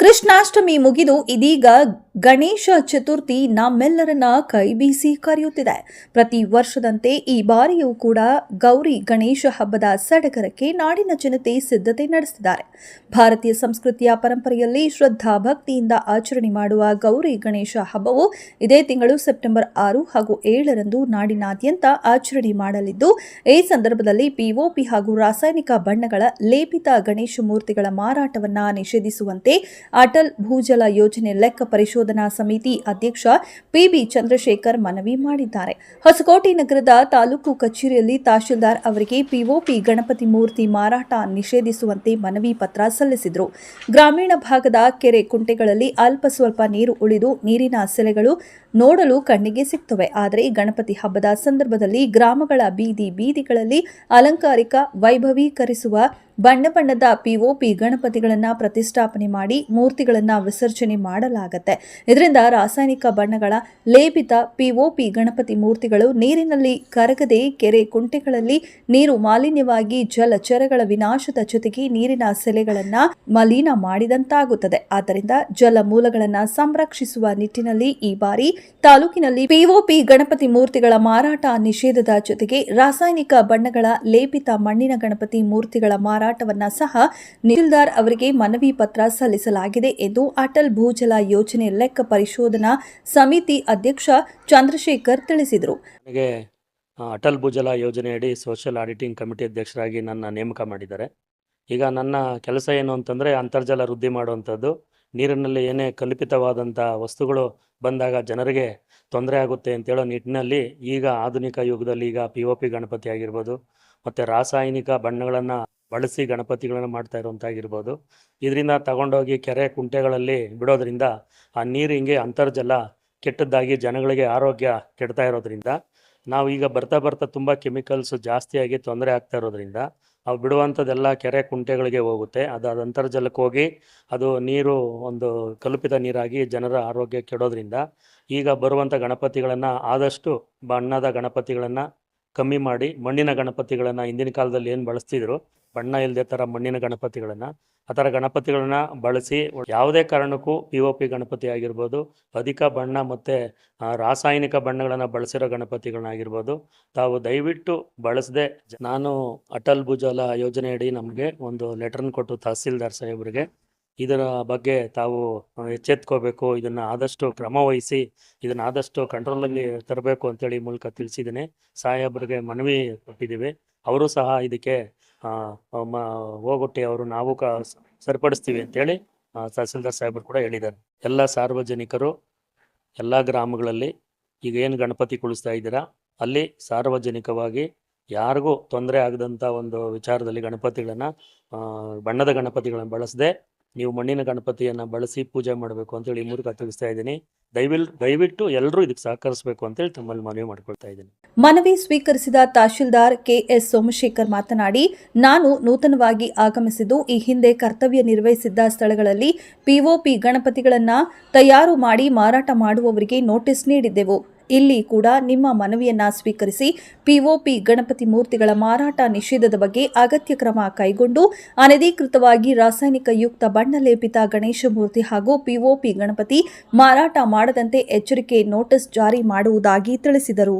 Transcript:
ಕೃಷ್ಣಾಷ್ಟಮಿ ಮುಗಿದು ಇದೀಗ ಗಣೇಶ ಚತುರ್ಥಿ ನಮ್ಮೆಲ್ಲರನ್ನ ಕೈಬೀಸಿ ಕರೆಯುತ್ತಿದೆ. ಪ್ರತಿ ವರ್ಷದಂತೆ ಈ ಬಾರಿಯೂ ಕೂಡ ಗೌರಿ ಗಣೇಶ ಹಬ್ಬದ ಸಡಗರಕ್ಕೆ ನಾಡಿನ ಜನತೆ ಸಿದ್ಧತೆ ನಡೆಸಿದ್ದಾರೆ. ಭಾರತೀಯ ಸಂಸ್ಕೃತಿಯ ಪರಂಪರೆಯಲ್ಲಿ ಶ್ರದ್ಧಾ ಭಕ್ತಿಯಿಂದ ಆಚರಣೆ ಮಾಡುವ ಗೌರಿ ಗಣೇಶ ಹಬ್ಬವು ಇದೇ ತಿಂಗಳು ಸೆಪ್ಟೆಂಬರ್ ಆರು ಹಾಗೂ ಏಳರಂದು ನಾಡಿನಾದ್ಯಂತ ಆಚರಣೆ ಮಾಡಲಿದ್ದು, ಈ ಸಂದರ್ಭದಲ್ಲಿ ಪಿಒಪಿ ಹಾಗೂ ರಾಸಾಯನಿಕ ಬಣ್ಣಗಳ ಲೇಪಿತ ಗಣೇಶ ಮೂರ್ತಿಗಳ ಮಾರಾಟವನ್ನು ನಿಷೇಧಿಸುವಂತೆ ಅಟಲ್ ಭೂಜಲ ಯೋಜನೆ ಲೆಕ್ಕ ಪರಿಶೋಧನಾ ಸಮಿತಿ ಅಧ್ಯಕ್ಷ ಪಿಬಿ ಚಂದ್ರಶೇಖರ್ ಮನವಿ ಮಾಡಿದ್ದಾರೆ. ಹೊಸಕೋಟೆ ನಗರದ ತಾಲೂಕು ಕಚೇರಿಯಲ್ಲಿ ತಹಶೀಲ್ದಾರ್ ಅವರಿಗೆ ಪಿಒಪಿ ಗಣಪತಿ ಮೂರ್ತಿ ಮಾರಾಟ ನಿಷೇಧಿಸುವಂತೆ ಮನವಿ ಪತ್ರ ಸಲ್ಲಿಸಿದರು. ಗ್ರಾಮೀಣ ಭಾಗದ ಕೆರೆ ಕುಂಟೆಗಳಲ್ಲಿ ಅಲ್ಪ ಸ್ವಲ್ಪ ನೀರು ಉಳಿದು ನೀರಿನ ಸೆಲೆಗಳು ನೋಡಲು ಕಣ್ಣಿಗೆ ಸಿಗ್ತವೆ. ಆದರೆ ಗಣಪತಿ ಹಬ್ಬದ ಸಂದರ್ಭದಲ್ಲಿ ಗ್ರಾಮಗಳ ಬೀದಿ ಬೀದಿಗಳಲ್ಲಿ ಅಲಂಕಾರಿಕ ವೈಭವೀಕರಿಸುವ ಬಣ್ಣ ಬಣ್ಣದ ಪಿಒಪಿ ಗಣಪತಿಗಳನ್ನ ಪ್ರತಿಷ್ಠಾಪನೆ ಮಾಡಿ ಮೂರ್ತಿಗಳನ್ನ ವಿಸರ್ಜನೆ ಮಾಡಲಾಗುತ್ತೆ. ಇದರಿಂದ ರಾಸಾಯನಿಕ ಬಣ್ಣಗಳ ಲೇಪಿತ ಪಿಒಪಿ ಗಣಪತಿ ಮೂರ್ತಿಗಳು ನೀರಿನಲ್ಲಿ ಕರಗದೆ ಕೆರೆ ಕುಂಟೆಗಳಲ್ಲಿ ನೀರು ಮಾಲಿನ್ಯವಾಗಿ ಜಲಚರಗಳ ವಿನಾಶದ ಜೊತೆಗೆ ನೀರಿನ ಸೆಲೆಗಳನ್ನ ಮಲಿನ ಮಾಡಿದಂತಾಗುತ್ತದೆ. ಆದ್ದರಿಂದ ಜಲ ಮೂಲಗಳನ್ನ ಸಂರಕ್ಷಿಸುವ ನಿಟ್ಟಿನಲ್ಲಿ ಈ ಬಾರಿ ತಾಲೂಕಿನಲ್ಲಿ ಪಿಒಪಿ ಗಣಪತಿ ಮೂರ್ತಿಗಳ ಮಾರಾಟ ನಿಷೇಧದ ಜೊತೆಗೆ ರಾಸಾಯನಿಕ ಬಣ್ಣಗಳ ಲೇಪಿತ ಮಣ್ಣಿನ ಗಣಪತಿ ಮೂರ್ತಿಗಳ ಮಾರಾಟವನ್ನ ಸಹ ನಿಲ್ದಾರ್ ಅವರಿಗೆ ಮನವಿ ಪತ್ರ ಸಲ್ಲಿಸಲಾಗಿದೆ ಎಂದು ಅಟಲ್ ಭೂಜಲ ಯೋಜನೆ ಲೆಕ್ಕ ಪರಿಶೋಧನಾ ಸಮಿತಿ ಅಧ್ಯಕ್ಷ ಚಂದ್ರಶೇಖರ್ ತಿಳಿಸಿದರು. ಅಟಲ್ ಭೂಜಲ ಯೋಜನೆಯಡಿ ಸೋಷಿಯಲ್ ಆಡಿಟಿಂಗ್ ಕಮಿಟಿ ಅಧ್ಯಕ್ಷರಾಗಿ ನನ್ನ ನೇಮಕ ಮಾಡಿದ್ದಾರೆ. ಈಗ ನನ್ನ ಕೆಲಸ ಏನು ಅಂತಂದರೆ ಅಂತರ್ಜಲ ವೃದ್ಧಿ ಮಾಡುವಂಥದ್ದು. ನೀರಿನಲ್ಲಿ ಏನೇ ಕಲ್ಪಿತವಾದಂಥ ವಸ್ತುಗಳು ಬಂದಾಗ ಜನರಿಗೆ ತೊಂದರೆ ಆಗುತ್ತೆ ಅಂತೇಳೋ ನಿಟ್ಟಿನಲ್ಲಿ ಈಗ ಆಧುನಿಕ ಯುಗದಲ್ಲಿ ಈಗ ಪಿ ಪಿ ಗಣಪತಿ ಆಗಿರ್ಬೋದು, ಮತ್ತು ರಾಸಾಯನಿಕ ಬಣ್ಣಗಳನ್ನು ಬಳಸಿ ಗಣಪತಿಗಳನ್ನು ಮಾಡ್ತಾ ಇರುವಂತಾಗಿರ್ಬೋದು. ಇದರಿಂದ ತಗೊಂಡೋಗಿ ಕೆರೆ ಕುಂಟೆಗಳಲ್ಲಿ ಬಿಡೋದ್ರಿಂದ ಆ ನೀರು ಹಿಂಗೆ ಅಂತರ್ಜಲ ಕೆಟ್ಟದ್ದಾಗಿ ಜನಗಳಿಗೆ ಆರೋಗ್ಯ ಕೆಡ್ತಾ ಇರೋದ್ರಿಂದ, ನಾವು ಈಗ ಬರ್ತಾ ಬರ್ತಾ ತುಂಬ ಕೆಮಿಕಲ್ಸ್ ಜಾಸ್ತಿಯಾಗಿ ತೊಂದರೆ ಆಗ್ತಾ ಇರೋದ್ರಿಂದ, ಅವು ಬಿಡುವಂಥದ್ದೆಲ್ಲ ಕೆರೆ ಕುಂಟೆಗಳಿಗೆ ಹೋಗುತ್ತೆ. ಅದು ಅದು ಅಂತರ್ಜಲಕ್ಕೆ ಹೋಗಿ ಅದು ನೀರು ಒಂದು ಕಲುಪಿತ ನೀರಾಗಿ ಜನರ ಆರೋಗ್ಯ ಕೆಡೋದ್ರಿಂದ, ಈಗ ಬರುವಂಥ ಗಣಪತಿಗಳನ್ನು ಆದಷ್ಟು ಬಣ್ಣದ ಗಣಪತಿಗಳನ್ನು ಕಮ್ಮಿ ಮಾಡಿ, ಮಣ್ಣಿನ ಗಣಪತಿಗಳನ್ನು ಹಿಂದಿನ ಕಾಲದಲ್ಲಿ ಏನು ಬಳಸ್ತಿದ್ರು ಬಣ್ಣ ಇಲ್ಲದೆ ಥರ ಮಣ್ಣಿನ ಗಣಪತಿಗಳನ್ನು, ಆ ಥರ ಗಣಪತಿಗಳನ್ನ ಬಳಸಿ ಯಾವುದೇ ಕಾರಣಕ್ಕೂ ಪಿ ಒ ಪಿ ಗಣಪತಿ ಆಗಿರ್ಬೋದು, ಅಧಿಕ ಬಣ್ಣ ಮತ್ತು ರಾಸಾಯನಿಕ ಬಣ್ಣಗಳನ್ನು ಬಳಸಿರೋ ಗಣಪತಿಗಳನ್ನಾಗಿರ್ಬೋದು, ತಾವು ದಯವಿಟ್ಟು ಬಳಸದೆ ನಾನು ಅಟಲ್ ಭುಜಾಲ ಯೋಜನೆಯಡಿ ನಮಗೆ ಒಂದು ಲೆಟರ್ನ ಕೊಟ್ಟು ತಹಸೀಲ್ದಾರ್ ಸಾಹೇಬ್ರಿಗೆ, ಇದರ ಬಗ್ಗೆ ತಾವು ಎಚ್ಚೆತ್ಕೋಬೇಕು, ಇದನ್ನು ಆದಷ್ಟು ಕ್ರಮ ವಹಿಸಿ, ಇದನ್ನು ಆದಷ್ಟು ಕಂಟ್ರೋಲಲ್ಲಿ ತರಬೇಕು ಅಂತೇಳಿ ಮೂಲಕ ತಿಳಿಸಿದ್ದೀನಿ. ಸಾಹೇಬ್ರಿಗೆ ಮನವಿ ಕೊಟ್ಟಿದ್ದೀವಿ. ಅವರು ಸಹ ಇದಕ್ಕೆ ಹೋಗೊಟ್ಟಿ ಅವರು ನಾವು ಕ ಸರಿಪಡಿಸ್ತೀವಿ ಅಂತೇಳಿ ತಹಸೀಲ್ದಾರ್ ಸಾಹೇಬರು ಕೂಡ ಹೇಳಿದ್ದಾರೆ. ಎಲ್ಲ ಸಾರ್ವಜನಿಕರು, ಎಲ್ಲ ಗ್ರಾಮಗಳಲ್ಲಿ ಈಗ ಏನು ಗಣಪತಿ ಕುಳಿಸ್ತಾ ಇದ್ದೀರಾ, ಅಲ್ಲಿ ಸಾರ್ವಜನಿಕವಾಗಿ ಯಾರಿಗೂ ತೊಂದರೆ ಆಗದಂಥ ಒಂದು ವಿಚಾರದಲ್ಲಿ ಗಣಪತಿಗಳನ್ನು ಬಣ್ಣದ ಗಣಪತಿಗಳನ್ನು ಬಳಸದೆ ನೀವು ಮಣ್ಣಿನ ಗಣಪತಿಯನ್ನು ಬಳಸಿ ಪೂಜೆ ಮಾಡಬೇಕು ಅಂತೇಳಿ ಈ ಮೂಲಕ ತಿಳಿಸ್ತಾ ಇದ್ದೀನಿ. ದಯವಿಲ್, ದಯವಿಟ್ಟು ಎಲ್ಲರೂ ಇದಕ್ಕೆ ಸಹಕರಿಸಬೇಕು ಅಂತೇಳಿ ತಮ್ಮಲ್ಲಿ ಮನವಿ ಮಾಡ್ಕೊಳ್ತಾ ಇದ್ದೀನಿ. ಮನವಿ ಸ್ವೀಕರಿಸಿದ ತಹಶೀಲ್ದಾರ್ ಕೆಎಸ್ ಸೋಮಶೇಖರ್ ಮಾತನಾಡಿ, ನಾನು ನೂತನವಾಗಿ ಆಗಮಿಸಿದ್ದು ಈ ಹಿಂದೆ ಕರ್ತವ್ಯ ನಿರ್ವಹಿಸಿದ್ದ ಸ್ಥಳಗಳಲ್ಲಿ ಪಿಒಪಿ ಗಣಪತಿಗಳನ್ನು ತಯಾರು ಮಾಡಿ ಮಾರಾಟ ಮಾಡುವವರಿಗೆ ನೋಟಿಸ್ ನೀಡಿದ್ದೆವು. ಇಲ್ಲಿ ಕೂಡ ನಿಮ್ಮ ಮನವಿಯನ್ನ ಸ್ವೀಕರಿಸಿ ಪಿಒಪಿ ಗಣಪತಿ ಮೂರ್ತಿಗಳ ಮಾರಾಟ ನಿಷೇಧದ ಬಗ್ಗೆ ಅಗತ್ಯ ಕ್ರಮ ಕೈಗೊಂಡು ಅನಧಿಕೃತವಾಗಿ ರಾಸಾಯನಿಕ ಯುಕ್ತ ಬಣ್ಣ ಲೇಪಿತ ಗಣೇಶ ಮೂರ್ತಿ ಹಾಗೂ ಪಿಒಪಿ ಗಣಪತಿ ಮಾರಾಟ ಮಾಡದಂತೆ ಎಚ್ಚರಿಕೆ ನೋಟಿಸ್ ಜಾರಿ ಮಾಡುವುದಾಗಿ ತಿಳಿಸಿದರು.